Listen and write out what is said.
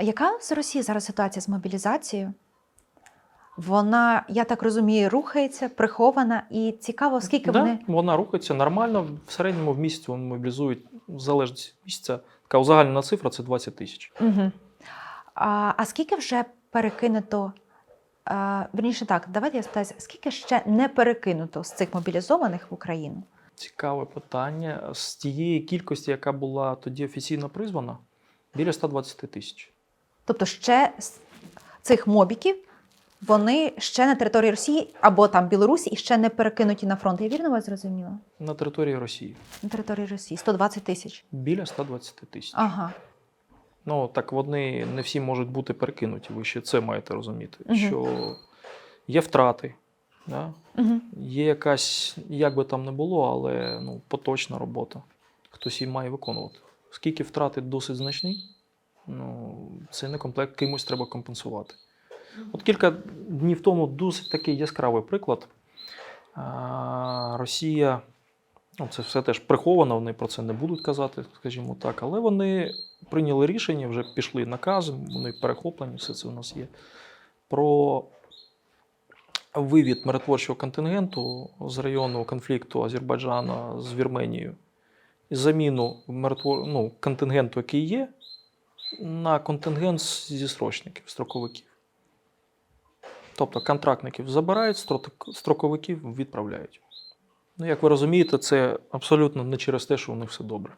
А яка з Росії зараз ситуація з мобілізацією? Вона, я так розумію, рухається, прихована, і цікаво, скільки да, вони. Вона рухається нормально. В середньому в місяць вони мобілізують в залежності місяця. Така узагальнена цифра це 20 тисяч. Угу. А, а скільки вже перекинуто? А, верніше так, давайте я спитаюся, скільки ще не перекинуто з цих мобілізованих в Україну? Цікаве питання. З тієї кількості, яка була тоді офіційно призвана, біля 120 тисяч. Тобто ще з цих мобіків вони ще на території Росії або там Білорусі і ще не перекинуті на фронт. Я вірно вас зрозуміла? На території Росії На території Росії 120 тисяч. біля 120 тисяч. Ага. Ну так вони не всі можуть бути перекинуті. Ви ще це маєте розуміти. Мгм. Що є втрати, да? Угу. є якась, як би там не було, але ну, поточна робота. Хтось її має виконувати. Оскільки втрати досить значні, ну, не комплект, кимось треба компенсувати. От кілька днів тому досить такий яскравий приклад. Росія, ну, це все теж приховано, вони про це не будуть казати, скажімо так, але вони прийняли рішення, вже пішли накази, вони перехоплені, все це у нас є. Про вивід миротворчого контингенту з району конфлікту Азербайджану з Вірменією заміну миротвор... ну, контингенту, який є, на контингент зі срочників, строковиків. Тобто контрактників забирають, строк- строковиків відправляють. Ну, як ви розумієте, це абсолютно не через те, що у них все добре.